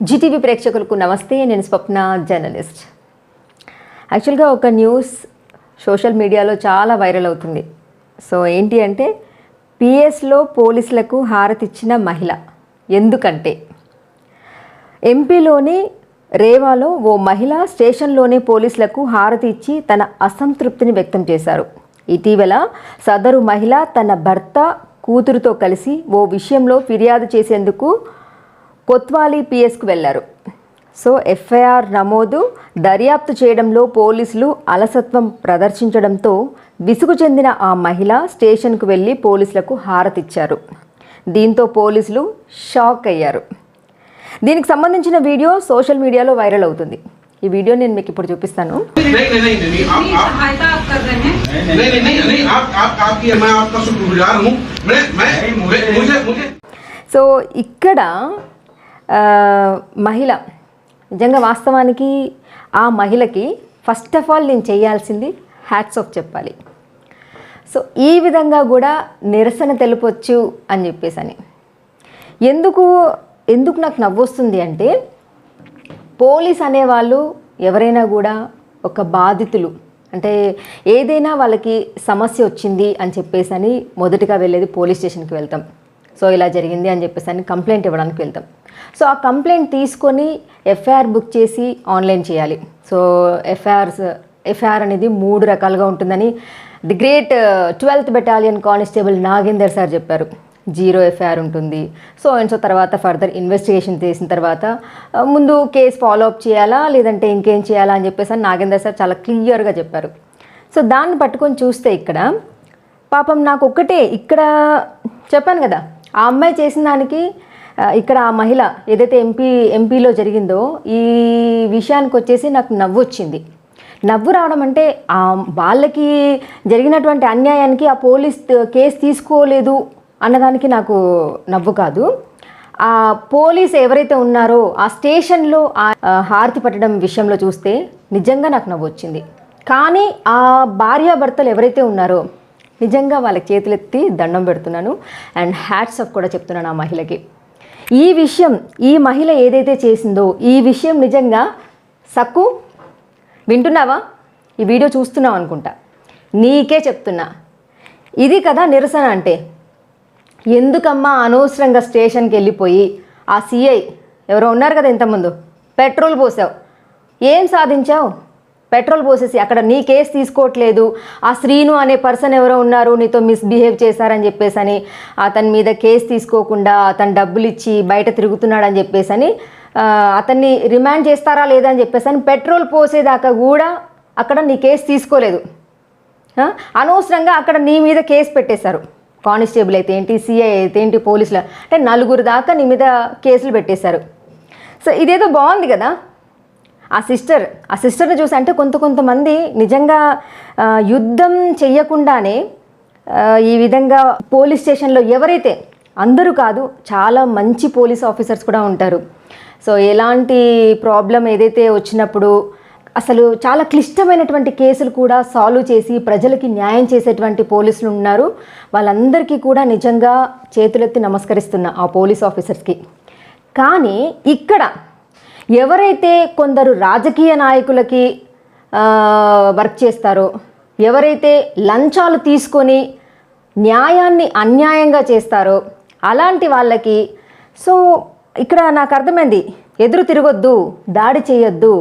Zee TV ప్రేక్షకులకు నమస్తే. నేను స్వప్న జర్నలిస్ట్. యాక్చువల్గా ఒక న్యూస్ సోషల్ మీడియాలో చాలా వైరల్ అవుతుంది. సో ఏంటి అంటే పిఎస్లో పోలీసులకు హారతిచ్చిన మహిళ. ఎందుకంటే ఎంపీలోని రేవాలో ఓ మహిళ స్టేషన్లోనే పోలీసులకు హారతి ఇచ్చి తన అసంతృప్తిని వ్యక్తం చేశారు. ఇటీవల సదరు మహిళ తన భర్త కూతురుతో కలిసి ఓ విషయంలో ఫిర్యాదు చేసేందుకు కొత్వాలి పిఎస్కు వెళ్ళారు. సో ఎఫ్ఐఆర్ నమోదు దర్యాప్తు చేయడంలో పోలీసులు అలసత్వం ప్రదర్శించడంతో విసుగు చెందిన ఆ మహిళ స్టేషన్కు వెళ్ళి పోలీసులకు హారతిచ్చారు. దీంతో పోలీసులు షాక్ అయ్యారు. దీనికి సంబంధించిన వీడియో సోషల్ మీడియాలో వైరల్ అవుతుంది. ఈ వీడియో నేను మీకు ఇప్పుడు చూపిస్తాను. సో ఇక్కడ మహిళ. నిజంగా వాస్తవానికి ఆ మహిళకి ఫస్ట్ ఆఫ్ ఆల్ నేను చేయాల్సింది హ్యాట్స్ ఆఫ్ చెప్పాలి. సో ఈ విధంగా కూడా నిరసన తెలుపొచ్చు అని చెప్పేసి అని ఎందుకు ఎందుకు నాకు నవ్వొస్తుంది అంటే పోలీస్ అనేవాళ్ళు ఎవరైనా కూడా ఒక బాధితులు. అంటే ఏదైనా వాళ్ళకి సమస్య వచ్చింది అని చెప్పేసి అని మొదటిగా వెళ్ళేది పోలీస్ స్టేషన్కి వెళ్తాం. సో ఇలా జరిగింది అని చెప్పేసి అని కంప్లైంట్ ఇవ్వడానికి వెళ్తాం. సో ఆ కంప్లైంట్ తీసుకొని ఎఫ్ఐఆర్ బుక్ చేసి ఆన్లైన్ చేయాలి. సో ఎఫ్ఐఆర్స్ ఎఫ్ఐఆర్ అనేది మూడు రకాలుగా ఉంటుందని the great twelfth battalion constable Nagender sir చెప్పారు. జీరో ఎఫ్ఐఆర్ ఉంటుంది. సో అండ్ సో తర్వాత ఫర్దర్ ఇన్వెస్టిగేషన్ చేసిన తర్వాత ముందు కేసు ఫాలో అప్ చేయాలా లేదంటే ఇంకేం చేయాలా అని చెప్పేసి నాగేందర్ సార్ చాలా క్లియర్గా చెప్పారు. సో దాన్ని పట్టుకొని చూస్తే ఇక్కడ పాపం నాకు ఒక్కటే ఇక్కడ చెప్పాను కదా ఆ అమ్మాయి చేసిన దానికి ఇక్కడ ఆ మహిళ ఏదైతే ఎంపీ ఎంపీలో జరిగిందో ఈ విషయానికి వచ్చేసి నాకు నవ్వు వచ్చింది. నవ్వు రావడం అంటే ఆ వాళ్ళకి జరిగినటువంటి అన్యాయానికి ఆ పోలీస్ కేసు తీసుకోలేదు అన్నదానికి నాకు నవ్వు కాదు. ఆ పోలీస్ ఎవరైతే ఉన్నారో ఆ స్టేషన్లో ఆ ఆ హారతి పట్టడం విషయంలో చూస్తే నిజంగా నాకు నవ్వు వచ్చింది. కానీ ఆ భార్యాభర్తలు ఎవరైతే ఉన్నారో నిజంగా వాళ్ళకి చేతులెత్తి దండం పెడుతున్నాను. అండ్ హ్యాట్స్ ఆఫ్ కూడా చెప్తున్నాను ఆ మహిళకి. ఈ విషయం ఈ మహిళ ఏదైతే చేసిందో ఈ విషయం నిజంగా సక్కు వింటున్నావా? ఈ వీడియో చూస్తున్నావు అనుకుంటా. నీకే చెప్తున్నా. ఇది కదా నిరసన అంటే. ఎందుకమ్మా అనవసరంగా స్టేషన్కి వెళ్ళిపోయి ఆ సిఐ ఎవరో ఉన్నారు కదా ఇంతకుముందు పెట్రోల్ పోసావు. ఏం సాధించావు? పెట్రోల్ పోసేసి అక్కడ నీ కేసు తీసుకోవట్లేదు. ఆ శ్రీను అనే పర్సన్ ఎవరో ఉన్నారు నీతో మిస్బిహేవ్ చేశారని చెప్పేసి అని అతని మీద కేసు తీసుకోకుండా అతను డబ్బులు ఇచ్చి బయట తిరుగుతున్నాడని చెప్పేసి అని అతన్ని రిమాండ్ చేస్తారా లేదా అని చెప్పేసి అని పెట్రోల్ పోసేదాకా కూడా అక్కడ నీ కేసు తీసుకోలేదు. అనవసరంగా అక్కడ నీ మీద కేసు పెట్టేశారు. కానిస్టేబుల్ అయితే ఏంటి సిఐ అయితే ఏంటి పోలీసులు అంటే నలుగురు దాకా నీ మీద కేసులు పెట్టేశారు. సో ఇదేదో బాగుంది కదా? ఆ సిస్టర్ ఆ సిస్టర్ని చూసి అంటే కొంత కొంతమంది నిజంగా యుద్ధం చెయ్యకుండానే ఈ విధంగా పోలీస్ స్టేషన్లో ఎవరైతే అందరూ కాదు చాలా మంచి పోలీస్ ఆఫీసర్స్ కూడా ఉంటారు. సో ఎలాంటి ప్రాబ్లం ఏదైతే వచ్చినప్పుడు అసలు చాలా క్లిష్టమైనటువంటి కేసులు కూడా సాల్వ్ చేసి ప్రజలకి న్యాయం చేసేటువంటి పోలీసులు ఉన్నారు. వాళ్ళందరికీ కూడా నిజంగా చేతులెత్తి నమస్కరిస్తున్న ఆ పోలీస్ ఆఫీసర్స్కి. కానీ ఇక్కడ ఎవరైతే కొందరు రాజకీయ నాయకులకి వర్క్ చేస్తారో ఎవరైతే లంచాలు తీసుకొని న్యాయాన్ని అన్యాయంగా చేస్తారో అలాంటి వాళ్ళకి సో ఇక్కడ నాకు అర్థమైంది. ఎదురు తిరగొద్దు దాడి చేయొద్దు.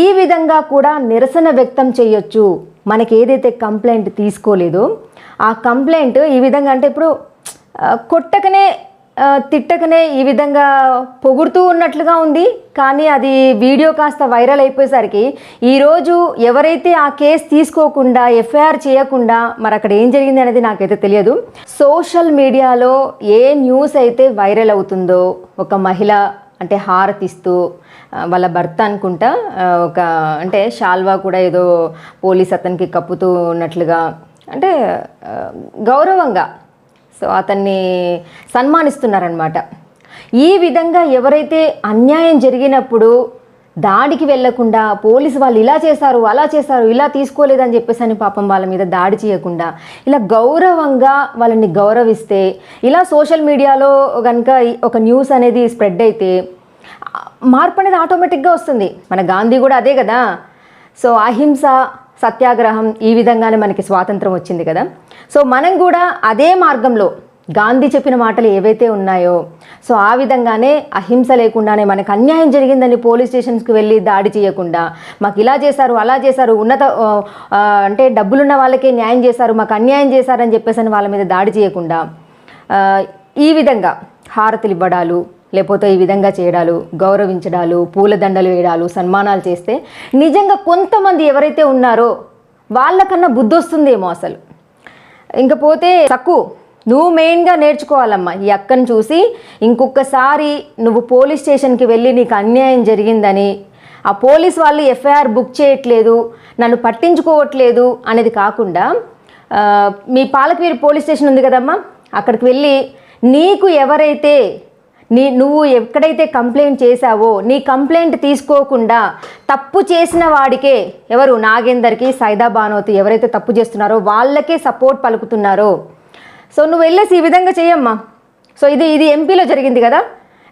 ఈ విధంగా కూడా నిరసన వ్యక్తం చేయొచ్చు. మనకి ఏదైతే కంప్లైంట్ తీసుకోలేదో ఆ కంప్లైంట్ ఈ విధంగా అంటే ఇప్పుడు కొట్టకనే తిట్టకనే ఈ విధంగా పొగుడుతూ ఉన్నట్లుగా ఉంది. కానీ అది వీడియో కాస్త వైరల్ అయిపోయేసరికి ఈరోజు ఎవరైతే ఆ కేసు తీసుకోకుండా ఎఫ్ఐఆర్ చేయకుండా మరి అక్కడ ఏం జరిగింది అనేది నాకైతే తెలియదు. సోషల్ మీడియాలో ఏ న్యూస్ అయితే వైరల్ అవుతుందో ఒక మహిళ అంటే హారతిస్తూ వాళ్ళ భర్త అనుకుంటా ఒక అంటే షాల్వా కూడా ఏదో పోలీస్ అతనికి కప్పుతూ ఉన్నట్లుగా అంటే గౌరవంగా సో అతన్ని సన్మానిస్తున్నారనమాట ఈ విధంగా ఎవరైతే అన్యాయం జరిగినప్పుడు దాడికి వెళ్ళకుండా పోలీసు వాళ్ళు ఇలా చేశారు అలా చేశారు ఇలా తీసుకోలేదని చెప్పేసి అని పాపం వాళ్ళ మీద దాడి చేయకుండా ఇలా గౌరవంగా వాళ్ళని గౌరవిస్తే ఇలా సోషల్ మీడియాలో కనుక ఒక న్యూస్ అనేది స్ప్రెడ్ అయితే మార్పు అనేది ఆటోమేటిక్గా వస్తుంది. మన గాంధీ కూడా అదే కదా. సో అహింస సత్యాగ్రహం ఈ విధంగానే మనకి స్వాతంత్రం వచ్చింది కదా. సో మనం కూడా అదే మార్గంలో గాంధీ చెప్పిన మాటలు ఏవైతే ఉన్నాయో సో ఆ విధంగానే అహింస లేకుండానే మనకు అన్యాయం జరిగిందని పోలీస్ స్టేషన్స్కి వెళ్ళి దాడి చేయకుండా మాకు ఇలా చేశారు అలా చేశారు ఉన్నత అంటే డబ్బులున్న వాళ్ళకే న్యాయం చేశారు మాకు అన్యాయం చేశారని చెప్పేసి అని వాళ్ళ మీద దాడి చేయకుండా ఈ విధంగా హారతులు ఇవ్వడాలు లేకపోతే ఈ విధంగా చేయడాలు గౌరవించడాలు పూలదండలు వేయడాలు సన్మానాలు చేస్తే నిజంగా కొంతమంది ఎవరైతే ఉన్నారో వాళ్ళకన్నా బుద్ధి వస్తుందేమో అసలు. ఇంకపోతే తక్కువ నువ్వు మెయిన్గా నేర్చుకోవాలమ్మా. ఈ అక్కను చూసి ఇంకొకసారి నువ్వు పోలీస్ స్టేషన్కి వెళ్ళి నీకు అన్యాయం జరిగిందని ఆ పోలీస్ వాళ్ళు ఎఫ్ఐఆర్ బుక్ చేయట్లేదు నన్ను పట్టించుకోవట్లేదు అనేది కాకుండా మీ పాలకవీరు పోలీస్ స్టేషన్ ఉంది కదమ్మా. అక్కడికి వెళ్ళి నీకు ఎవరైతే నీ నువ్వు ఎక్కడైతే కంప్లైంట్ చేశావో నీ కంప్లైంట్ తీసుకోకుండా తప్పు చేసిన వాడికే ఎవరు? నాగేందర్కి సైదా భానోతి ఎవరైతే తప్పు చేస్తున్నారో వాళ్ళకే సపోర్ట్ పలుకుతున్నారో. సో నువ్వు వెళ్ళేసి ఈ విధంగా చేయమ్మా సో ఇది ఇది ఎంపీలో జరిగింది కదా?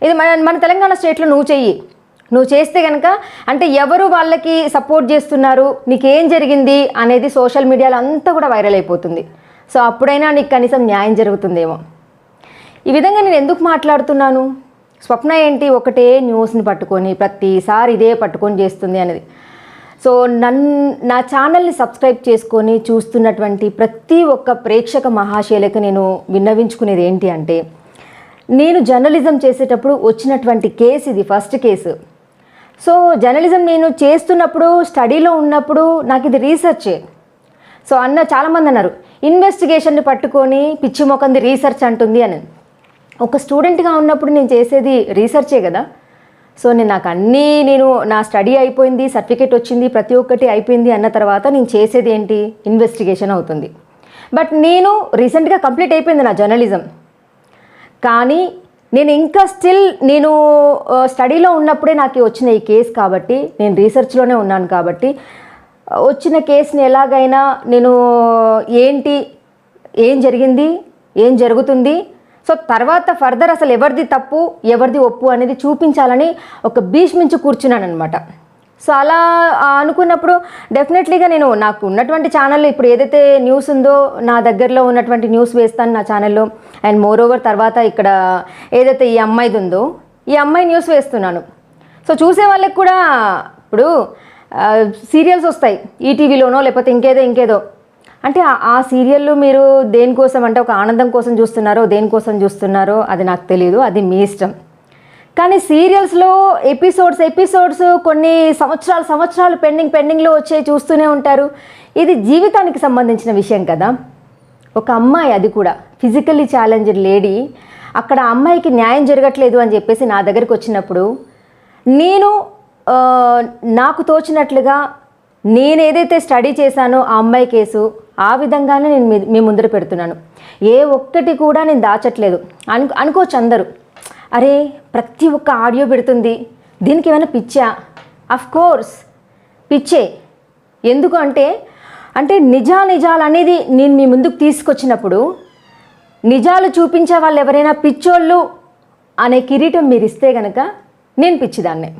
ఇది మన మన తెలంగాణ స్టేట్లో నువ్వు చెయ్యి. నువ్వు చేస్తే కనుక అంటే ఎవరు వాళ్ళకి సపోర్ట్ చేస్తున్నారు నీకేం జరిగింది అనేది సోషల్ మీడియాలో అంతా కూడా వైరల్ అయిపోతుంది. సో అప్పుడైనా నీకు కనీసం న్యాయం జరుగుతుందేమో. ఈ విధంగా నేను ఎందుకు మాట్లాడుతున్నాను? స్వప్న ఏంటి? ఒకటే న్యూస్ని పట్టుకొని ప్రతిసారి ఇదే పట్టుకొని చేస్తుంది అనేది. సో నన్ నా ఛానల్ని సబ్స్క్రైబ్ చేసుకొని చూస్తున్నటువంటి ప్రతి ఒక్క ప్రేక్షక మహాశైలకు నేను విన్నవించుకునేది ఏంటి అంటే నేను జర్నలిజం చేసేటప్పుడు వచ్చినటువంటి కేసు ఇది ఫస్ట్ కేసు. సో జర్నలిజం నేను చేస్తున్నప్పుడు స్టడీలో ఉన్నప్పుడు నాకు ఇది రీసెర్చే. సో అన్న చాలామంది అన్నారు ఇన్వెస్టిగేషన్ని పట్టుకొని పిచ్చి మొకంది రీసెర్చ్ అంటుంది అని. ఒక స్టూడెంట్గా ఉన్నప్పుడు నేను చేసేది రీసెర్చే కదా. సో నేను నాకు అన్నీ నేను నా స్టడీ అయిపోయింది సర్టిఫికేట్ వచ్చింది ప్రతి ఒక్కటి అయిపోయింది అన్న తర్వాత నేను చేసేది ఏంటి? ఇన్వెస్టిగేషన్ అవుతుంది. బట్ నేను రీసెంట్గా కంప్లీట్ అయిపోయింది నా జర్నలిజం కానీ నేను ఇంకా స్టిల్ నేను uh, స్టడీలో ఉన్నప్పుడే నాకు వచ్చిన ఈ కేసు కాబట్టి నేను రీసెర్చ్లోనే ఉన్నాను కాబట్టి uh, వచ్చిన కేసుని ఎలాగైనా నేను uh, ఏంటి? ఏం జరిగింది? ఏం జరుగుతుంది? సో తర్వాత ఫర్దర్ అసలు ఎవరిది తప్పు ఎవరిది ఒప్పు అనేది చూపించాలని ఒక భీష్మించి కూర్చున్నాను సో అలా అనుకున్నప్పుడు డెఫినెట్లీగా నేను నాకు ఉన్నటువంటి ఛానల్ ఇప్పుడు ఏదైతే న్యూస్ ఉందో నా దగ్గరలో ఉన్నటువంటి న్యూస్ వేస్తాను నా ఛానల్లో. అండ్ మోర్ ఓవర్ తర్వాత ఇక్కడ ఏదైతే ఈ అమ్మాయిది ఉందో ఈ అమ్మాయి న్యూస్ వేస్తున్నాను. సో చూసే వాళ్ళకి కూడా ఇప్పుడు సీరియల్స్ వస్తాయి. ఈటీవీలోనో లేకపోతే ఇంకేదో ఇంకేదో. అంటే ఆ- ఆ సీరియల్ మీరు దేనికోసం అంటే ఒక ఆనందం కోసం చూస్తున్నారో దేనికోసం చూస్తున్నారో అది నాకు తెలియదు అది మీ ఇష్టం. కానీ సీరియల్స్లో ఎపిసోడ్స్ ఎపిసోడ్స్ కొన్ని సంవత్సరాలు సంవత్సరాలు పెండింగ్ పెండింగ్లో వచ్చే చూస్తూనే ఉంటారు. ఇది జీవితానికి సంబంధించిన విషయం కదా. ఒక అమ్మాయి అది కూడా ఫిజికల్లీ ఛాలెంజ్డ్ లేడీ అక్కడ అమ్మాయికి న్యాయం జరగట్లేదు అని చెప్పేసి నా దగ్గరికి వచ్చినప్పుడు నేను నాకు తోచినట్లుగా నేను ఏదైతే స్టడీ చేశానో ఆ అమ్మాయి కేసు ఆ విధంగానే నేను మీ- మీ ముందర పెడుతున్నాను. ఏ ఒక్కటి కూడా నేను దాచట్లేదు. అను అనుకోవచ్చు అందరూ. అరే ప్రతి ఒక్క ఆడియో పెడుతుంది. దీనికి ఏమైనా పిచ్చా? అఫ్ కోర్స్ పిచ్చే. ఎందుకు అంటే అంటే నిజా నిజాలు అనేది నేను మీ ముందుకు తీసుకొచ్చినప్పుడు నిజాలు చూపించే వాళ్ళు ఎవరైనా పిచ్చోళ్ళు అనే కిరీటం మీరు ఇస్తే గనక నేను పిచ్చిదాన్నే.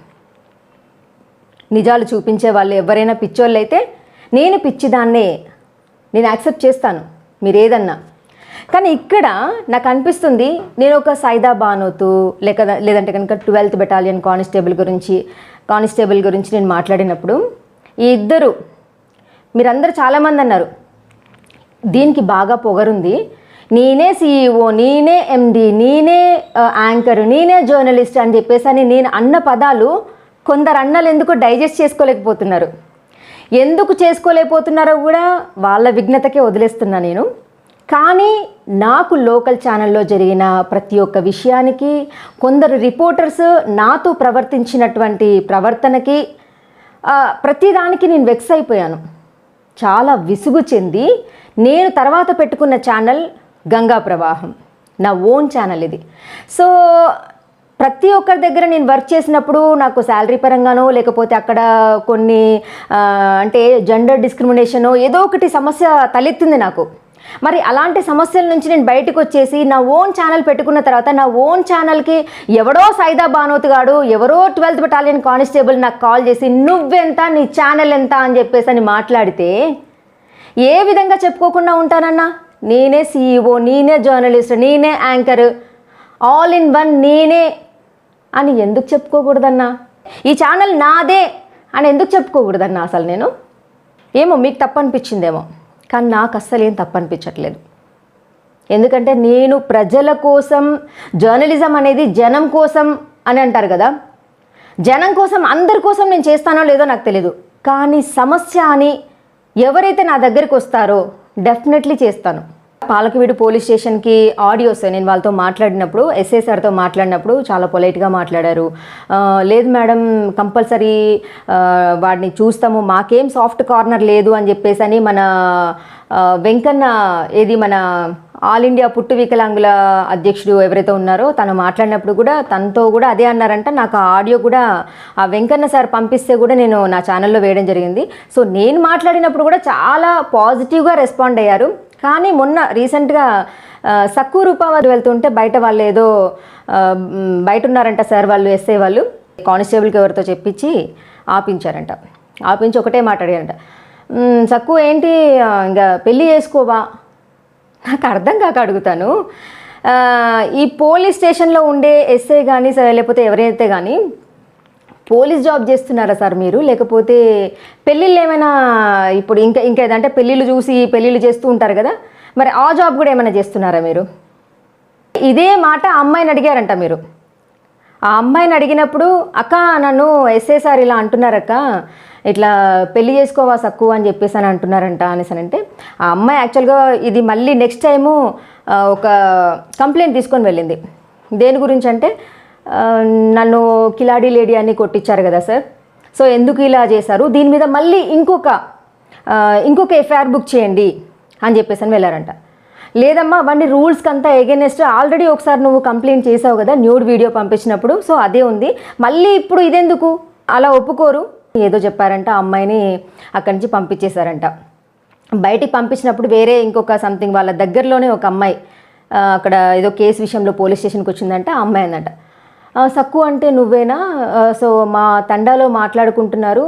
నిజాలు చూపించే వాళ్ళు ఎవరైనా పిచ్చోళ్ళు అయితే నేను పిచ్చిదాన్నే. నేను యాక్సెప్ట్ చేస్తాను మీరు ఏదన్నా. కానీ ఇక్కడ నాకు అనిపిస్తుంది నేను ఒక సైదా బానోతు లేక లేదంటే కనుక ట్వెల్త్ బెటాలియన్ కానిస్టేబుల్ గురించి కానిస్టేబుల్ గురించి నేను మాట్లాడినప్పుడు ఈ ఇద్దరు మీరందరూ చాలామంది అన్నారు దీనికి బాగా పొగరుంది. నేనే సీఈఓ నేనే ఎండి నేనే యాంకర్ నేనే జర్నలిస్ట్ అని చెప్పేసి అని నేను అన్న పదాలు కొందరు అన్నలు ఎందుకు డైజెస్ట్ చేసుకోలేకపోతున్నారు. ఎందుకు చేసుకోలేకపోతున్నారో కూడా వాళ్ళ విఘ్నతకే వదిలేస్తున్నా నేను. కానీ నాకు లోకల్ ఛానల్లో జరిగిన ప్రతి ఒక్క విషయానికి కొందరు రిపోర్టర్స్ నాతో ప్రవర్తించినటువంటి ప్రవర్తనకి ప్రతిదానికి నేను వెక్స్ అయిపోయాను. చాలా విసుగు చెంది నేను తర్వాత పెట్టుకున్న ఛానల్ గంగా ప్రవాహం. నా ఓన్ ఛానల్ ఇది. సో ప్రతి ఒక్కరి దగ్గర నేను వర్క్ చేసినప్పుడు నాకు శాలరీ పరంగానో లేకపోతే అక్కడ కొన్ని అంటే జెండర్ డిస్క్రిమినేషనో ఏదో ఒకటి సమస్య తలెత్తింది నాకు. మరి అలాంటి సమస్యల నుంచి నేను బయటకు వచ్చేసి నా ఓన్ ఛానల్ పెట్టుకున్న తర్వాత నా ఓన్ ఛానల్కి ఎవడో సైదా బానోత్ గాడు ఎవరో ట్వెల్త్ బటాలియన్ కానిస్టేబుల్ నాకు కాల్ చేసి నువ్వెంత నీ ఛానల్ ఎంత? అని చెప్పేసి అని మాట్లాడితే ఏ విధంగా చెప్పుకోకుండా ఉంటానన్నా? నేనే సీఈఓ నేనే జర్నలిస్ట్ నేనే యాంకర్ ఆల్ ఇన్ వన్ నేనే అని ఎందుకు చెప్పుకోకూడదన్నా? ఈ ఛానల్ నాదే అని ఎందుకు చెప్పుకోకూడదన్నా అసలు నేను? ఏమో మీకు తప్పు అనిపించిందేమో కానీ నాకు అస్సలు ఏం తప్పు అనిపించట్లేదు ఎందుకంటే నేను ప్రజల కోసం జర్నలిజం అనేది జనం కోసం అని అంటారు కదా. జనం కోసం అందరి కోసం నేను చేస్తానో లేదో నాకు తెలియదు కానీ సమస్య అని ఎవరైతే నా దగ్గరికి వస్తారో డెఫినెట్లీ చేస్తాను. పాలకవీడు పోలీస్ స్టేషన్కి ఆడియోస్ నేను వాళ్ళతో మాట్లాడినప్పుడు ఎస్ఐ సార్తో మాట్లాడినప్పుడు చాలా పొలైట్గా మాట్లాడారు. లేదు మేడం కంపల్సరీ వాడిని చూస్తాము మాకేం సాఫ్ట్ కార్నర్ లేదు అని చెప్పేసి అని మన వెంకన్న ఏది మన ఆల్ ఇండియా పుట్టు వికలాంగుల అధ్యక్షుడు ఎవరైతే ఉన్నారో తను మాట్లాడినప్పుడు కూడా తనతో కూడా అదే అన్నారంట. నాకు ఆ ఆడియో కూడా ఆ వెంకన్న సార్ పంపిస్తే కూడా నేను నా ఛానల్లో వేయడం జరిగింది. సో నేను మాట్లాడినప్పుడు కూడా చాలా పాజిటివ్గా రెస్పాండ్ అయ్యారు. కానీ మొన్న రీసెంట్గా ఆ, సక్కు రూపావారు వెళ్తుంటే బయట వాళ్ళు ఏదో బయట ఉన్నారంట సార్ వాళ్ళు ఎస్ఏ వాళ్ళు కానిస్టేబుల్కి ఎవరితో చెప్పించి ఆపించారంట. ఆపించి ఒకటే మాట్లాడారంట "మ్, సక్కు ఏంటి ఇంకా పెళ్ళి చేసుకోవా? నాకు అర్థం కాక అడుగుతాను. ఈ పోలీస్ స్టేషన్లో ఉండే ఎస్ఐ కానీ సరే లేకపోతే ఎవరైతే కానీ పోలీస్ జాబ్ చేస్తున్నారా సార్ మీరు? లేకపోతే పెళ్ళిళ్ళు ఏమైనా ఇప్పుడు ఇంకా ఇంకా ఏదంటే పెళ్ళిళ్ళు చూసి పెళ్ళిళ్ళు చేస్తూ ఉంటారు కదా. మరి ఆ జాబ్ కూడా ఏమైనా చేస్తున్నారా మీరు? ఇదే మాట అమ్మాయిని అడిగారంట మీరు. ఆ అమ్మాయిని అడిగినప్పుడు అక్క నన్ను ఎస్ఏ సార్ ఇలా అంటున్నారక్క. ఇట్లా పెళ్ళి చేసుకోవా సక్కు అని చెప్పేసి అని అంటున్నారంట అనేసి అని అంటే ఆ అమ్మాయి యాక్చువల్గా ఇది మళ్ళీ నెక్స్ట్ టైము ఒక కంప్లైంట్ తీసుకొని వెళ్ళింది. దేని గురించి అంటే నన్ను కిలాడీ లేడీ అని కొట్టించారు కదా సార్. సో ఎందుకు ఇలా చేశారు? దీని మీద మళ్ళీ ఇంకొక ఇంకొక ఎఫ్ఐఆర్ బుక్ చేయండి అని చెప్పేసి అని వెళ్ళారంట. లేదమ్మా అవన్నీ రూల్స్కి అంతా ఎగెనెస్ట్ ఆల్రెడీ ఒకసారి నువ్వు కంప్లైంట్ చేసావు కదా న్యూడ్ వీడియో పంపించినప్పుడు. సో అదే ఉంది. మళ్ళీ ఇప్పుడు ఇదెందుకు? అలా ఒప్పుకోరు? ఏదో చెప్పారంట ఆ అమ్మాయిని అక్కడి నుంచి పంపించేశారంట. బయటికి పంపించినప్పుడు వేరే ఇంకొక సంథింగ్ వాళ్ళ దగ్గరలోనే ఒక అమ్మాయి అక్కడ ఏదో కేసు విషయంలో పోలీస్ స్టేషన్కి వచ్చిందంట ఆ అమ్మాయి అందంట సక్కు అంటే నువ్వేనా? సో మా తండాలో మాట్లాడుకుంటున్నారు.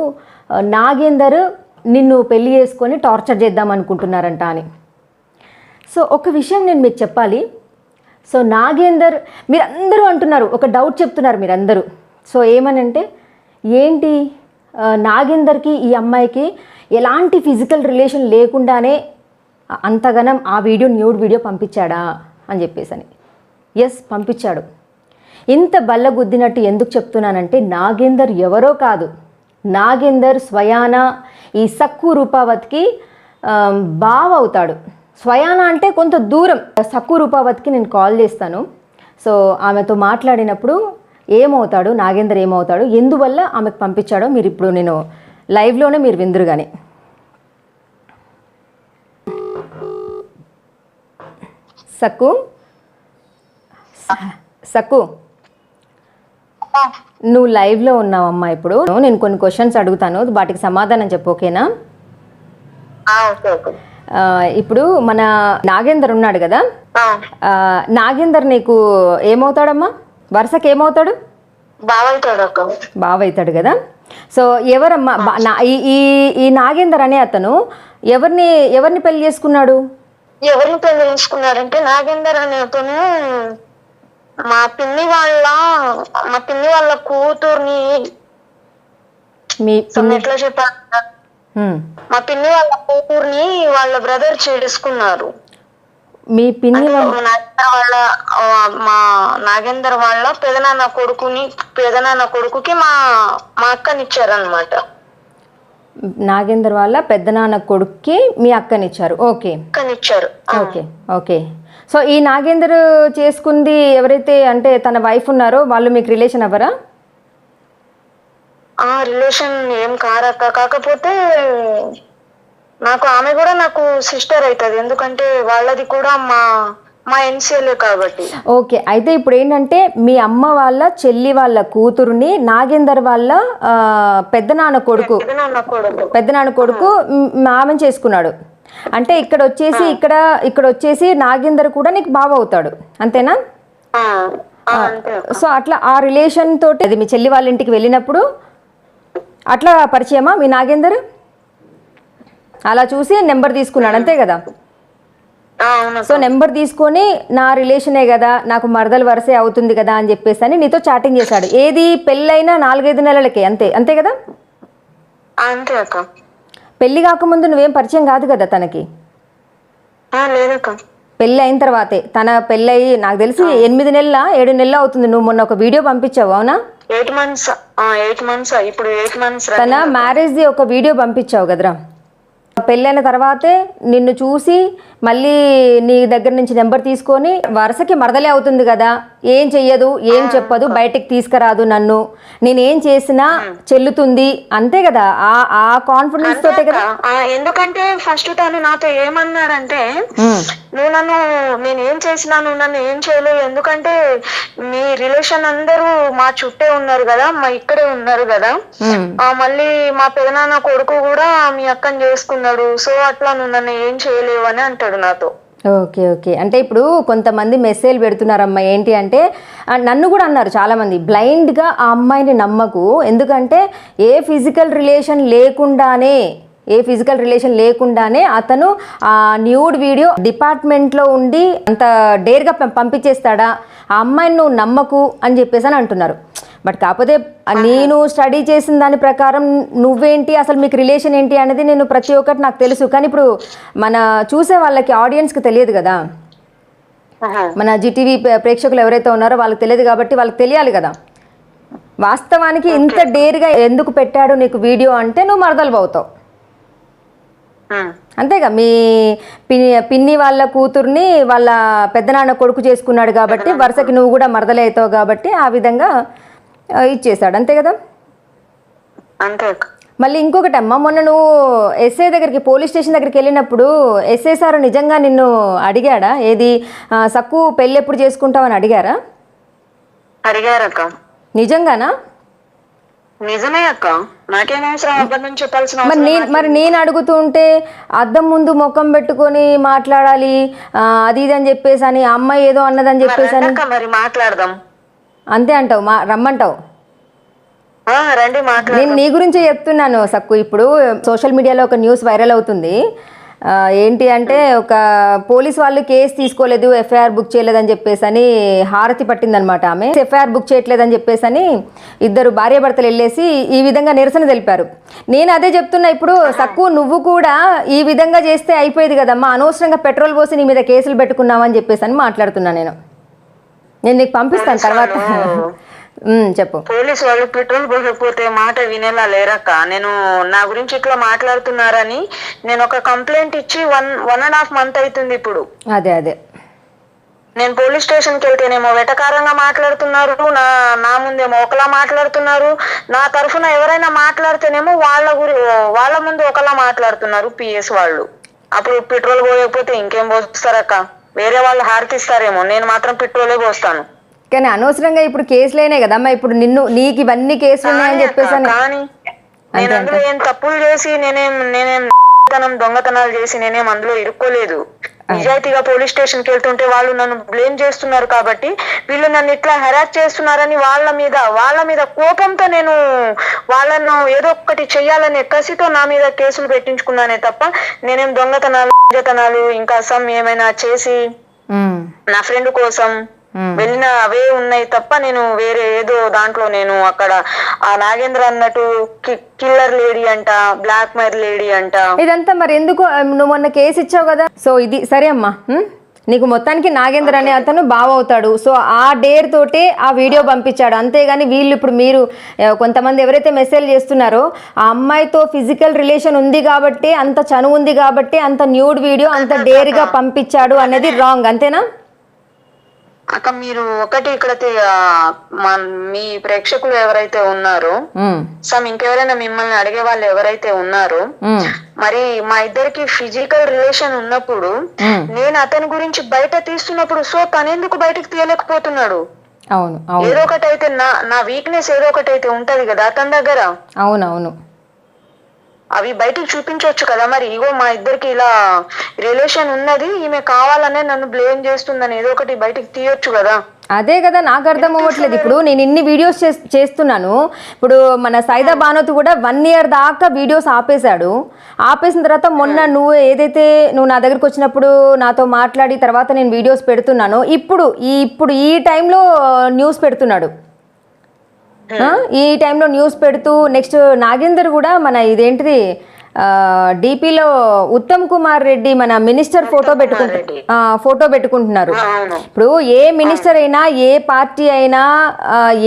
నాగేందర్ నిన్ను పెళ్ళి చేసుకొని టార్చర్ చేద్దాం అనుకుంటున్నారంట అని. సో ఒక విషయం నేను మీకు చెప్పాలి. సో నాగేందర్ మీరందరూ అంటున్నారు ఒక డౌట్ చెప్తున్నారు మీరందరూ. సో ఏమనంటే ఏంటి? నాగేందర్కి ఈ అమ్మాయికి ఎలాంటి ఫిజికల్ రిలేషన్ లేకుండానే అంతగనం ఆ వీడియో న్యూడ్ వీడియో పంపించాడా అని చెప్పేసి అని ఎస్ పంపించాడు. ఇంత బల్లగుద్దినట్టు ఎందుకు చెప్తున్నానంటే నాగేందర్ ఎవరో కాదు. నాగేందర్ స్వయాన ఈ సక్కు రూపావత్కి బావ అవుతాడు స్వయాన అంటే కొంత దూరం. సక్కు రూపావత్కి నేను కాల్ చేస్తాను. సో ఆమెతో మాట్లాడినప్పుడు ఏమవుతాడు నాగేందర్ ఏమవుతాడు ఎందువల్ల ఆమెకు పంపించాడో మీరు ఇప్పుడు నేను లైవ్లోనే మీరు విందురు కానీ సక్కు? సక్కు? నువ్వు లైవ్లో ఉన్నావమ్మా ఇప్పుడు. నేను కొన్ని క్వశ్చన్స్ అడుగుతాను. వాటికి సమాధానం చెప్పు ఓకేనా ఇప్పుడు మన నాగేందర్ ఉన్నాడు కదా? నాగేందర్ నీకు ఏమవుతాడమ్మా? వరుసకి ఏమవుతాడు? బాగుంటాడు అక్క బావ అవుతాడు కదా సో ఎవరమ్మా ఈ ఈ- నాగేందర్ అనే అతను ఎవరిని ఎవరిని పెళ్ళి చేసుకున్నాడు? ఎవరిని పెళ్ళి చేసుకున్నారంటే నాగేందర్ అనే అతను మా పిన్ని వాళ్ళ మా పిన్ని వాళ్ళ కూతుర్ని మీ ఎట్లా చెప్పారు. మా పిన్ని వాళ్ళ కూతుర్ని వాళ్ళ బ్రదర్ చేసుకున్నారు. మీ పిన్ని వాళ్ళ మా నాగేందర్ వాళ్ళ ఆ, మా నాగేందర్ వాళ్ళ పెదనాన్న కొడుకుని పెదనాన్న కొడుకుకి మా మా అక్కనిచ్చారనమాట నాగేందర్ వాళ్ళ పెద్దనాన్న కొడుక్కి మీ అక్కనిచ్చారు. ఓకే. అక్కనిచ్చారు. Okay okay. సో ఈ నాగేందర్ చేసుకుంది ఎవరైతే అంటే తన వైఫ్ ఉన్నారో వాళ్ళు మీకు రిలేషన్ అవ్వరా? ఆ రిలేషన్ ఏం కారక్క కాకపోతే నాకు ఆమె కూడా నాకు సిస్టర్ అవుతుంది ఎందుకంటే వాళ్ళది కూడా మా మా ఎన్సీఎల్ఏ కాబట్టి. ఓకే. అయితే ఇప్పుడు ఏంటంటే మీ అమ్మ వాళ్ళ చెల్లి వాళ్ళ కూతురుని నాగేందర్ వాళ్ళ పెద్దనాన్న కొడుకు కొడుకు. పెద్దనాన్న కొడుకు మ్, ఆమెను చేసుకున్నాడు. అంటే ఇక్కడ వచ్చేసి ఇక్కడ ఇక్కడ వచ్చేసి నాగేందర్ కూడా నీకు బావ అవుతాడు. అంతేనా? సో అట్లా ఆ రిలేషన్ తోటి అది మీ చెల్లి వాళ్ళ ఇంటికి వెళ్ళినప్పుడు అట్లా పరిచయమా మీ నాగేందర్? అలా చూసి నెంబర్ తీసుకున్నాడు అంతే కదా? సో నెంబర్ తీసుకొని నా రిలేషనే కదా నాకు మరదలు వరసే అవుతుంది కదా అని చెప్పేసి అని నీతో చాటింగ్ చేశాడు. ఏది పెళ్ళైనా నాలుగైదు నెలలకే అంతే అంతే కదా? అంతే పెళ్ళి కాకముందు నువ్వేం పరిచయం కాదు కదా తనకి? పెళ్ళి అయిన తర్వాతే. తన పెళ్ళయి నాకు తెలిసి ఎనిమిది నెలల ఏడు నెలలు అవుతుంది. నువ్వు మొన్న ఒక వీడియో పంపించావు అవునా? ఎయిట్ మంత్స్ ఎయిట్ మంత్స్ ఇప్పుడు ఎయిట్ మంత్స్ తన మ్యారేజ్ది ఒక వీడియో పంపించావు కదరా. పెళ్ళైన తర్వాతే నిన్ను చూసి మళ్ళీ నీ దగ్గర నుంచి నెంబర్ తీసుకొని వరుసకి మరదలే అవుతుంది కదా. ఏం చెయ్యదు ఏం చెప్పదు బయటికి తీసుకురాదు నన్ను. నేనేం చేసినా చెల్లుతుంది. అంతే కదా. ఆ ఆ కాన్ఫిడెన్స్ తోటే కదా. ఎందుకంటే ఫస్ట్ తను నాతో ఏమన్నాడంటే నువ్వు నన్ను నేను ఏం చేసినా నువ్వు నన్ను ఏం చేయలేవు. ఎందుకంటే మీ రిలేషన్ అందరూ మా చుట్టే ఉన్నారు కదా మా ఇక్కడే ఉన్నారు కదా. మళ్ళీ మా పెదనాన్న కొడుకు కూడా మీ అక్కని అన్నాడు సో అట్లా నువ్వు నన్ను ఏం చేయలేవు అని అంటాడు నాతో. Okay okay. అంటే ఇప్పుడు కొంతమంది మెసేజ్ పెడుతున్నారమ్మా ఏంటి అంటే నన్ను కూడా అన్నారు చాలామంది. బ్లైండ్గా ఆ అమ్మాయిని నమ్మకు. ఎందుకంటే ఏ ఫిజికల్ రిలేషన్ లేకుండానే ఏ ఫిజికల్ రిలేషన్ లేకుండానే అతను ఆ న్యూడ్ వీడియో డిపార్ట్మెంట్లో ఉండి అంత డేర్గా పంపించేస్తాడా? ఆ అమ్మాయిని నువ్వు నమ్మకు అని చెప్పేసి అని అంటున్నారు. బట్ కాకపోతే నేను స్టడీ చేసిన దాని ప్రకారం నువ్వేంటి అసలు మీకు రిలేషన్ ఏంటి అనేది నేను ప్రతి ఒక్కటి నాకు తెలుసు. కానీ ఇప్పుడు మన చూసే వాళ్ళకి ఆడియన్స్కి తెలియదు కదా. మన జిటీవీ ప్రేక్షకులు ఎవరైతే ఉన్నారో వాళ్ళకి తెలియదు కాబట్టి వాళ్ళకి తెలియాలి కదా. వాస్తవానికి ఇంత డేర్గా ఎందుకు పెట్టాడు నీకు వీడియో అంటే నువ్వు మరదలు అవుతావు. అంతేగా మీ పిన్ని పిన్ని వాళ్ళ కూతుర్ని వాళ్ళ పెద్దనాన్న కొడుకు చేసుకున్నాడు కాబట్టి వరుసకి నువ్వు కూడా మరదలే అవుతావు కాబట్టి ఆ విధంగా ఆ, ఇచ్చేశాడు. అంతే కదా? అంతే మళ్ళీ ఇంకొకటి అమ్మ మొన్న నువ్వు ఎస్ఐ దగ్గరికి పోలీస్ స్టేషన్ దగ్గరికి వెళ్ళినప్పుడు ఎస్ఐ సార్ నిజంగా నిన్ను అడిగాడా? ఏది? సక్కు పెళ్ళి ఎప్పుడు చేసుకుంటావని అడిగారా? అడిగారక్క. నిజంగానా? నిజమే అక్క. నాకేం అవసరం? అబద్ధం చెప్పాల్సిన మరి నేను మరి నేను అడుగుతూ ఉంటే అద్దం ముందు ముఖం పెట్టుకొని మాట్లాడాలి అది ఇది అని చెప్పేసి అని అమ్మాయి ఏదో అన్నదని చెప్పేసి అని మరి మాట్లాడదాం. అంతే అంటావు మా రమ్మంటావు? రండి నేను నీ గురించే చెప్తున్నాను సక్కు. ఇప్పుడు సోషల్ మీడియాలో ఒక న్యూస్ వైరల్ అవుతుంది. ఏంటి అంటే ఒక పోలీస్ వాళ్ళు కేసు తీసుకోలేదు ఎఫ్ఐఆర్ బుక్ చేయలేదని చెప్పేసి అని హారతి పట్టిందనమాట ఆమె. ఎఫ్ఐఆర్ బుక్ చేయట్లేదని చెప్పేసి అని ఇద్దరు భార్యాభర్తలు వెళ్ళేసి ఈ విధంగా నిరసన తెలిపారు. నేను అదే చెప్తున్నా ఇప్పుడు సక్కు నువ్వు కూడా ఈ విధంగా చేస్తే అయిపోయేది కదమ్మా. అనవసరంగా పెట్రోల్ పోసి నీ మీద కేసులు పెట్టుకున్నావని చెప్పేసి అని మాట్లాడుతున్నా నేను. నేను నీకు పంపిస్తాను తర్వాత. చెప్పు. పోలీసు వాళ్ళు పెట్రోల్ పోకపోతే మాట వినేలా లేరక్క. నేను నా గురించి ఇట్లా మాట్లాడుతున్నారని నేను ఒక కంప్లైంట్ ఇచ్చి one one and half month అవుతుంది ఇప్పుడు. అదే అదే. నేను పోలీస్ స్టేషన్కి వెళ్తేనేమో వెటకారంగా మాట్లాడుతున్నారు నా నా ముందేమో ఒకలా మాట్లాడుతున్నారు నా తరఫున ఎవరైనా మాట్లాడితేనేమో వాళ్ళ గురి వాళ్ళ ముందు ఒకలా మాట్లాడుతున్నారు పిఎస్ వాళ్ళు. అప్పుడు పెట్రోల్ పోయకపోతే ఇంకేం పోస్తారక్క? వేరే వాళ్ళు హారతిస్తారేమో. నేను మాత్రం పెట్రోలే పోస్తాను. కానీ అనవసరంగా ఇప్పుడు కేసులేనే కదమ్మా ఇప్పుడు నిన్ను నీకు ఇవన్నీ కేసులు ఉన్నాయని చెప్పేసి అని. కానీ నేను అందులో ఏం తప్పులు చేసి నేనేం నేనేం తనం దొంగతనాలు చేసి నేనేం అందులో ఇరుక్కోలేదు. నిజాయితీగా పోలీస్ స్టేషన్కి వెళ్తుంటే వాళ్ళు నన్ను బ్లేమ్ చేస్తున్నారు కాబట్టి వీళ్ళు నన్ను ఇట్లా హెరాస్ చేస్తున్నారని వాళ్ళ మీద వాళ్ళ మీద కోపంతో నేను వాళ్ళను ఏదో ఒకటి చెయ్యాలనే కసితో నా మీద కేసులు పెట్టించుకున్నానే తప్ప నేనేం దొంగతనాలు దొంగతనాలు ఇంకా సమ్ ఏమైనా చేసి నా ఫ్రెండ్ కోసం. వెళ్ళిన అవే ఉన్నాయి తప్ప నేను వేరే ఏదో దాంట్లో నేను అక్కడ ఆ నాగేంద్ర అన్నట్టు కిల్లర్ లేడీ అంట బ్లాక్ మెయిల్ లేడీ అంట. ఇదంతా మరి ఎందుకు నువ్వు మొన్న కేసు ఇచ్చావు కదా? సో ఇది సరే అమ్మా? నీకు మొత్తానికి నాగేంద్ర అనే అతను బావ అవుతాడు సో ఆ డేర్ తోటే ఆ వీడియో పంపించాడు. అంతేగాని వీళ్ళు ఇప్పుడు మీరు కొంతమంది ఎవరైతే మెసేజ్ చేస్తున్నారో ఆ అమ్మాయితో ఫిజికల్ రిలేషన్ ఉంది కాబట్టి అంత చనువు ఉంది కాబట్టి అంత న్యూడ్ వీడియో అంత డేర్గా పంపించాడు అనేది రాంగ్ అంతేనా? అక్క మీరు ఒకటి ఇక్కడ మీ ప్రేక్షకులు ఎవరైతే ఉన్నారో సమ్ ఇంకెవరైనా మిమ్మల్ని అడిగే వాళ్ళు ఎవరైతే ఉన్నారో మరి మా ఇద్దరికి ఫిజికల్ రిలేషన్ ఉన్నప్పుడు. నేను అతని గురించి బయట తీస్తున్నప్పుడు సో తనెందుకు బయటకు తీయలేకపోతున్నాడు? అవును ఏదో ఒకటి అయితే నా నా వీక్నెస్ ఏదో ఒకటి అయితే ఉంటది కదా అతని దగ్గర? అవును అవును అవి బయటికి చూపించవచ్చు కదా మరి. ఇగో మా ఇద్దరికి ఇలా రిలేషన్ ఉన్నది. ఈమె కావాలనే నన్ను బ్లేమ్ చేస్తుందని ఏదో ఒకటి బయటికి తీయొచ్చు కదా. అదే కదా నాకు అర్థం అవ్వట్లేదు. ఇప్పుడు నేను ఇన్ని వీడియోస్ చేస్- చేస్తున్నాను. ఇప్పుడు మన సైదా బానోత్ కూడా వన్ ఇయర్ దాకా వీడియోస్ ఆపేశాడు. ఆపేసిన తర్వాత మొన్న నువ్వు ఏదైతే నువ్వు నా దగ్గరకు వచ్చినప్పుడు నాతో మాట్లాడి తర్వాత నేను వీడియోస్ పెడుతున్నానో ఇప్పుడు ఈ ఇప్పుడు ఈ టైంలో న్యూస్ పెడుతున్నాడు. ఈ టైంలో న్యూస్ పెడుతూ నెక్స్ట్ నాగేందర్ కూడా మన ఇదేంటిది డిపిలో ఉత్తమ్ కుమార్ రెడ్డి మన మినిస్టర్ ఫోటో పెట్టుకుంటు ఆ, ఫోటో పెట్టుకుంటున్నారు. ఇప్పుడు ఏ మినిస్టర్ అయినా ఏ పార్టీ అయినా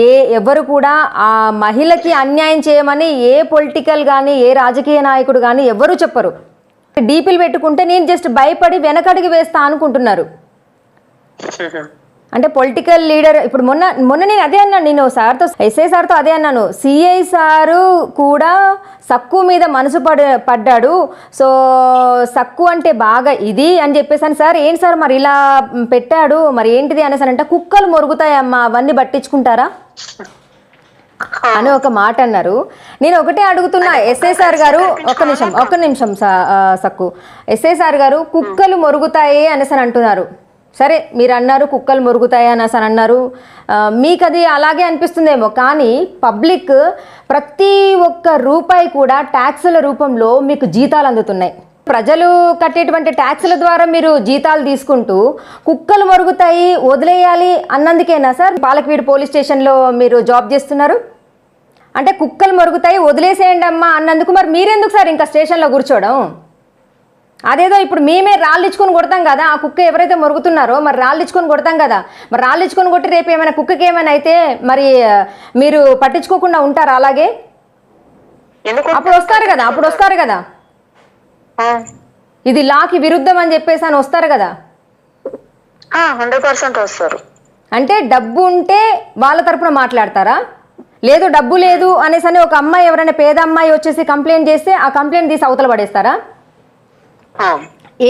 ఏ ఎవరు కూడా ఆ మహిళకి అన్యాయం చేయమని ఏ పొలిటికల్ కానీ ఏ రాజకీయ నాయకుడు కానీ ఎవరు చెప్పరు. డీపీలు పెట్టుకుంటే నేను జస్ట్ భయపడి వెనకడిగి వేస్తా అనుకుంటున్నారు. అంటే పొలిటికల్ లీడర్ ఇప్పుడు మొన్న మొన్న నేను అదే అన్నాను నేను సార్తో ఎస్ఐ సార్తో అదే అన్నాను. సిఐ సారు కూడా సక్కు మీద మనసు పడ పడ్డాడు. సో సక్కు అంటే బాగా ఇది అని చెప్పేసాను సార్ ఏంటి సార్ మరి ఇలా పెట్టాడు? మరి ఏంటిది? అనేసి అంటే కుక్కలు మొరుగుతాయమ్మా అవన్నీ పట్టించుకుంటారా? అని ఒక మాట అన్నారు. నేను ఒకటే అడుగుతున్నా ఎస్ఐ సార్ గారు ఒక్క నిమిషం ఒక్క నిమిషం సక్కు. ఎస్ఐ సార్ గారు కుక్కలు మొరుగుతాయి అనేసి అని అంటున్నారు. సరే మీరు అన్నారు కుక్కలు మురుగుతాయని అసలు అన్నారు. మీకు అది అలాగే అనిపిస్తుందేమో కానీ పబ్లిక్ ప్రతి ఒక్క రూపాయి కూడా ట్యాక్సుల రూపంలో మీకు జీతాలు అందుతున్నాయి. ప్రజలు కట్టేటువంటి ట్యాక్సుల ద్వారా మీరు జీతాలు తీసుకుంటూ కుక్కలు మరుగుతాయి వదిలేయాలి అన్నందుకేనా సార్? పాలకవీడు పోలీస్ స్టేషన్లో మీరు జాబ్ చేస్తున్నారు. అంటే కుక్కలు మరుగుతాయి వదిలేసేయండి అమ్మా అన్నందుకు. మరి మీరెందుకు సార్ ఇంకా స్టేషన్లో కూర్చోవడం? అదేదో ఇప్పుడు మేమే రాళ్ళిచ్చుకొని కొడతాం కదా ఆ కుక్క ఎవరైతే మొరుగుతున్నారో మరి రాళ్ళిచ్చుకొని కొడతాం కదా. మరి రాళ్ళిచ్చుకొని కొట్టి రేపు ఏమైనా కుక్కకి ఏమైనా అయితే మరి మీరు పట్టించుకోకుండా ఉంటారా అలాగే? అప్పుడు వస్తారు కదా అప్పుడు వస్తారు కదా. ఇది లాకి విరుద్ధం అని చెప్పేసి అని వస్తారు కదా. హండ్రెడ్ పర్సెంట్ వస్తారు. అంటే డబ్బు ఉంటే వాళ్ళ తరపున మాట్లాడతారా? లేదు డబ్బు లేదు అనేసి అని ఒక అమ్మాయి ఎవరైనా పేద అమ్మాయి వచ్చేసి కంప్లైంట్ చేస్తే ఆ కంప్లైంట్ తీసి అవతల పడేస్తారా.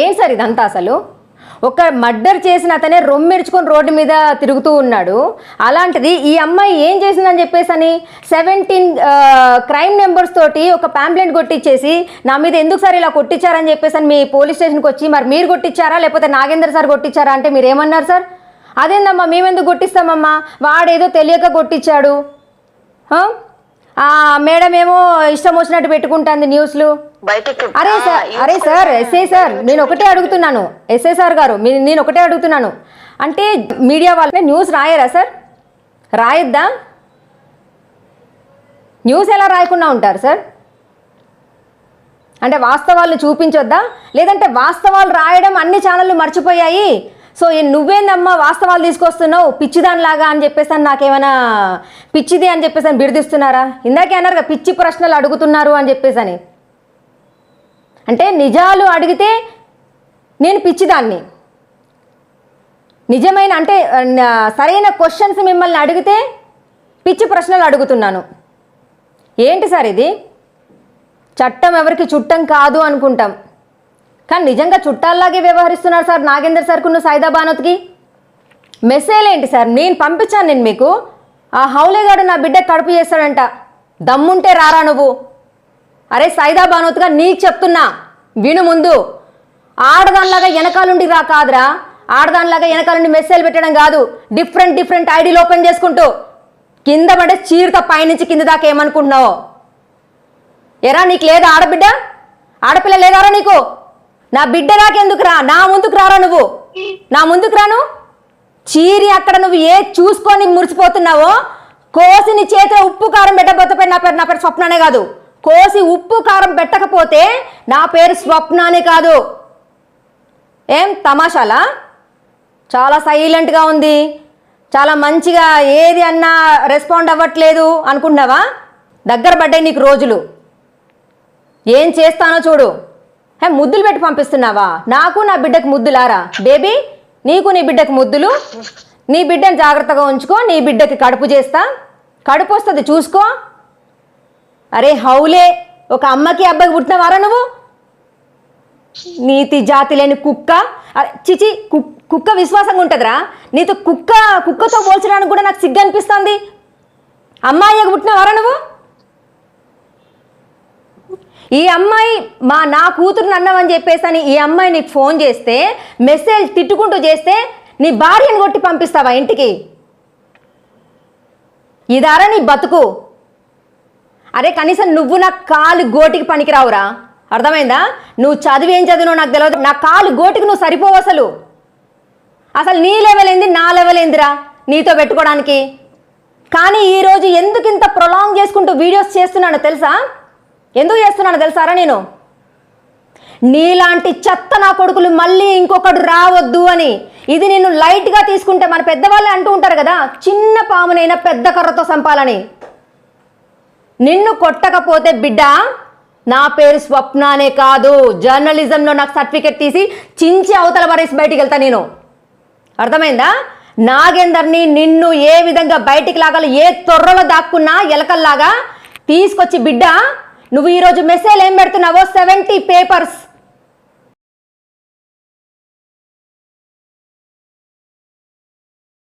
ఏం సార్ ఇదంతా అసలు? ఒక మర్డర్ చేసిన అతనే రొమ్మెరుచుకొని రోడ్డు మీద తిరుగుతూ ఉన్నాడు. అలాంటిది ఈ అమ్మాయి ఏం చేసిందని చెప్పేసి అని సెవెంటీన్ క్రైమ్ నెంబర్స్ తోటి ఒక ప్యాంప్లెంట్ కొట్టించేసి నా మీద ఎందుకు సార్ ఇలా కొట్టించారని చెప్పేసి అని మీ పోలీస్ స్టేషన్కి వచ్చి మరి మీరు కొట్టించారా లేకపోతే నాగేందర్ సార్ కొట్టించారా అంటే మీరు ఏమన్నారు సార్? అదేందమ్మా? మేమెందుకు కొట్టిస్తామమ్మా? వాడేదో తెలియక కొట్టించాడు మేడం ఏమో ఇష్టం వచ్చినట్టు పెట్టుకుంటుంది న్యూస్లు. బయటికి అరే సార్ అరే సార్ ఎస్ఐ సార్ నేను ఒకటే అడుగుతున్నాను. ఎస్ఐ సార్ గారు నేను ఒకటే అడుగుతున్నాను. అంటే మీడియా వాళ్ళని న్యూస్ రాయరా సార్? రాయొద్దా? న్యూస్ ఎలా రాయకుండా ఉంటారు సార్? అంటే వాస్తవాలను చూపించొద్దా? లేదంటే వాస్తవాలు రాయడం అన్ని ఛానళ్ళు మర్చిపోయాయి. సో నువ్వేందమ్మా వాస్తవాలు తీసుకొస్తున్నావు? పిచ్చిదానిలాగా అని చెప్పేసి అని నాకేమైనా పిచ్చిది అని చెప్పేసి అని బిరుదిస్తున్నారా ఇందాకే అన్నారు పిచ్చి ప్రశ్నలు అడుగుతున్నారు అని చెప్పేసి అని. అంటే నిజాలు అడిగితే నేను పిచ్చిదాన్ని. నిజమైన అంటే సరైన క్వశ్చన్స్ మిమ్మల్ని అడిగితే పిచ్చి ప్రశ్నలు అడుగుతున్నాను. ఏంటి సార్ ఇది? చట్టం ఎవరికి చుట్టం కాదు అనుకుంటాం. కానీ నిజంగా చుట్టాల్లాగే వ్యవహరిస్తున్నారు సార్ నాగేందర్ సార్కున్న సాయిదా బానోత్కి? మెసేజ్ ఏంటి సార్? నేను పంపించాను నేను మీకు. ఆ హౌలేగాడు నా బిడ్డ కడుపు చేస్తాడంట. దమ్ముంటే రారా నువ్వు? అరే సైదా బానోత్గా నీకు చెప్తున్నా. విను ముందు. ఆడదానిలాగా వెనకాలుండి రా కాదురా. ఆడదానిలాగా వెనకాలండి మెసేజ్ పెట్టడం కాదు. డిఫరెంట్ డిఫరెంట్ ఐడీలు ఓపెన్ చేసుకుంటూ. కింద పడే చీరత పైనుంచి కింద దాకా ఏమనుకుంటున్నావు? ఎరా నీకు లేదా ఆడబిడ్డ? ఆడపిల్ల లేదారా నీకు? నా బిడ్డ నాకెందుకు రా? నా ముందుకు రారా నువ్వు? నా ముందుకు రాను? చీరి అక్కడ నువ్వు ఏ చూసుకొని మురిసిపోతున్నావో? కోసి నీ చేతిలో ఉప్పు కారం పెట్టకపోతే నా పేరు నా పేరు స్వప్ననే కాదు. కోసి ఉప్పు కారం పెట్టకపోతే నా పేరు స్వప్నానే కాదు. ఏం తమాషాలా? చాలా సైలెంట్గా ఉంది. చాలా మంచిగా ఏది అన్నా రెస్పాండ్ అవ్వట్లేదు అనుకున్నావా దగ్గర పడ్డాయి నీకు రోజులు. ఏం చేస్తానో చూడు. హే ముద్దులు పెట్టి పంపిస్తున్నావా? నాకు నా బిడ్డకు ముద్దులారా బేబీ నీకు నీ బిడ్డకు ముద్దులు? నీ బిడ్డను జాగ్రత్తగా ఉంచుకో నీ బిడ్డకి కడుపు చేస్తా. కడుపు వస్తుంది చూసుకో. అరే హౌలే ఒక అమ్మకి అబ్బాయికి పుట్టినవారా నువ్వు? నీతి జాతి లేని కుక్క. అరే, చిచి కు- కుక్క విశ్వాసంగా ఉంటుందిరా. నీతో కుక్క కుక్కతో పోల్చడానికి కూడా నాకు సిగ్గు అనిపిస్తుంది. అమ్మాయికి పుట్టినవారా నువ్వు? ఈ అమ్మాయి మా నా కూతురుని అన్నామని చెప్పేసి అని ఈ అమ్మాయి నీకు ఫోన్ చేస్తే మెసేజ్ తిట్టుకుంటూ చేస్తే నీ భార్యను కొట్టి పంపిస్తావా ఇంటికి? ఇదారా నీ బతుకు? అరే కనీసం నువ్వు నా కాలు గోటికి పనికిరావురా. అర్థమైందా? నువ్వు చదివి ఏం చదివినో నాకు తెలియదు నా కాలు గోటికి నువ్వు సరిపోవు అసలు. అసలు నీ లెవెల్ ఏంది నా లెవెల్ ఏందిరా నీతో పెట్టుకోవడానికి? కానీ ఈరోజు ఎందుకు ఇంత ప్రొలాంగ్ చేసుకుంటూ వీడియోస్ చేస్తున్నానో తెలుసా? ఎందుకు చేస్తున్నానో తెలుసారా నేను? నీలాంటి చెత్త నా కొడుకులు మళ్ళీ ఇంకొకడు రావద్దు అని. ఇది నేను లైట్గా తీసుకుంటే మన పెద్దవాళ్ళే అంటూ ఉంటారు కదా చిన్న పామునైనా పెద్ద కర్రతో సంపాలని నిన్ను కొట్టకపోతే బిడ్డ నా పేరు స్వప్నానే కాదు. జర్నలిజంలో నాకు సర్టిఫికెట్ తీసి చించి అవతల పడేసి బయటికి వెళ్తా నేను. అర్థమైందా? నాగేందర్ని నిన్ను ఏ విధంగా బయటికి లాగాలి ఏ తొర్రలో దాక్కున్నా ఎలకల్లాగా తీసుకొచ్చి బిడ్డ నువ్వు ఈరోజు మెసేజ్ ఏం పెడుతున్నావో సెవెంటీ పేపర్స్